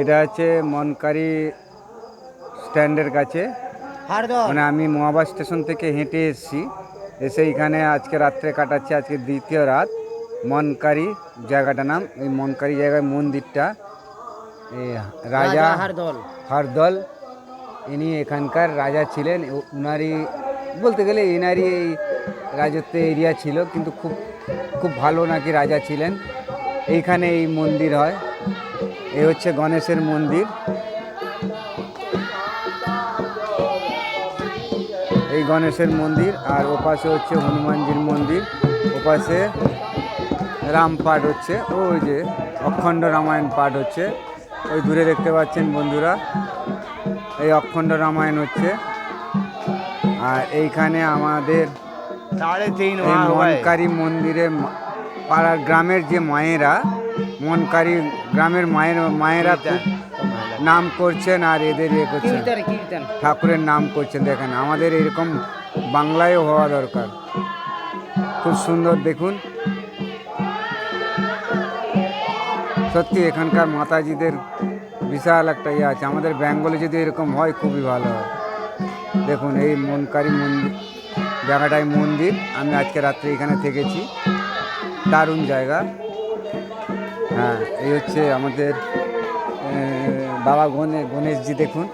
এটা হচ্ছে মনকারি স্ট্যান্ডের কাছে। মানে আমি মহাবাস স্টেশন থেকে হেঁটে এসেছি। এসে এখানে আজকে রাত্রে কাটাচ্ছি আজকে দ্বিতীয় রাত। মনকারি জায়গাটা নাম এই মনকারি জায়গায় মন্দিরটা। রাজা হারদল। হরদল ইনি এখানকার রাজা ছিলেন। উনারই বলতে গেলে এনারই এই রাজত্ব এরিয়া ছিল কিন্তু খুব খুব ভালো নাকি রাজা ছিলেন। এইখানে এই মন্দির হয়। এই হচ্ছে গণেশের মন্দির। এই গণেশের মন্দির আর ওপাশে হচ্ছে হনুমানজির মন্দির। ওপাশে রাম পাঠ হচ্ছে ওই যে অখণ্ড রামায়ণ পাঠ হচ্ছে। ওই দূরে দেখতে পাচ্ছেন বন্ধুরা এই অখণ্ড রামায়ণ হচ্ছে। আর এইখানে আমাদের সাড়ে তিন মনকারী মন্দিরে পাড়ার গ্রামের যে মায়েরা মনকারী গ্রামের মায়ের মায়েরা নাম করছেন আর এদের ইয়ে করছেন। ঠাকুরের নাম করছেন দেখেন। আমাদের এরকম বাংলায়ও হওয়া দরকার। খুব সুন্দর দেখুন। সত্যি এখানকার মাতাজিদের বিশাল একটা ইয়ে আছে। আমাদের বেঙ্গলে যদি এরকম হয় খুবই ভালো হয়। দেখুন এই মনকারী মন্দির জায়গাটায় মন্দির। আমি আজকে রাত্রে এখানে থেকেছি। দারুণ জায়গা। হ্যাঁ এই হচ্ছে আমাদের বাবা গণে, গণেশজি দেখুন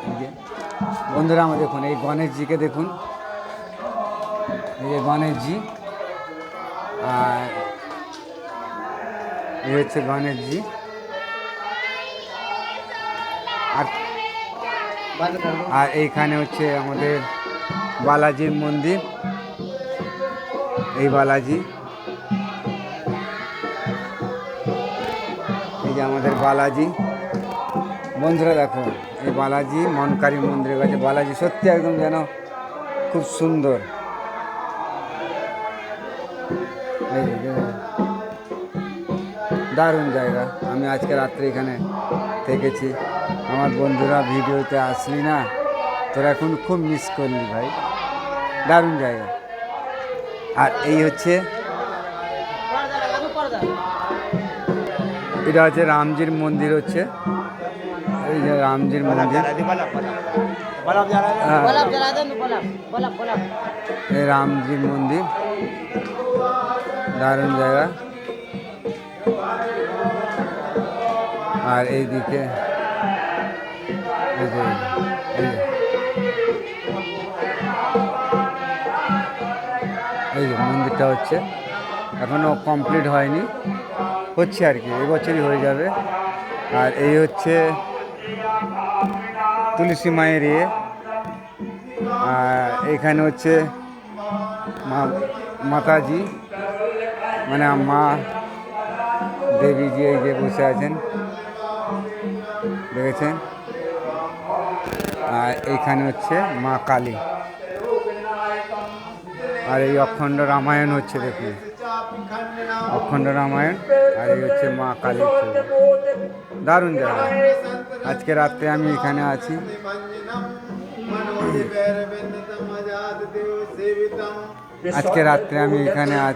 বন্ধুরা আমার দেখুন, এই গণেশজিকে দেখুন। এই যে গণেশজি। আর এই হচ্ছে গণেশজি। আর আর এইখানে হচ্ছে আমাদের বালাজির মন্দির। এই বালাজি। এই যে আমাদের বালাজি। বন্ধুরা দেখো, এই বালাজি মনকারী মন্দিরের কাছে। বালাজি সত্যি একদম যেন খুব সুন্দর। দারুণ জায়গা। আমি আজকে রাত্রে এখানে থেকেছি। আমার বন্ধুরা ভিডিওতে আসলি না, তোরা এখন খুব মিস করলি ভাই। দারুণ জায়গা। আর এই হচ্ছে এটা হচ্ছে রামজির মন্দির হচ্ছে। এই যে রামজির মন্দির। হ্যাঁ, এই রামজির মন্দির। দারুণ জায়গা। আর এইদিকে এই যে, এই যে, এই যে মন্দিরটা হচ্ছে। এখনও কমপ্লিট হয়নি। হচ্ছে আর কি এবছরই হয়ে যাবে। আর এই হচ্ছে তুলসী মায়ের ইয়ে আর এখানে হচ্ছে মা, মাতাজি মানে মা দেবীজি এই যে বসে আছেন। দেখেছেন? আর এইখানে হচ্ছে মা কালী। আর এই অখণ্ড রামায়ণ হচ্ছে দেখুন। অখণ্ড রামায়ণ, আর এই হচ্ছে মা কালী দারুণ জায়গা। আজকে রাত্রে আমি এখানে আছি। আজকে রাত্রে আমি এখানে আছি।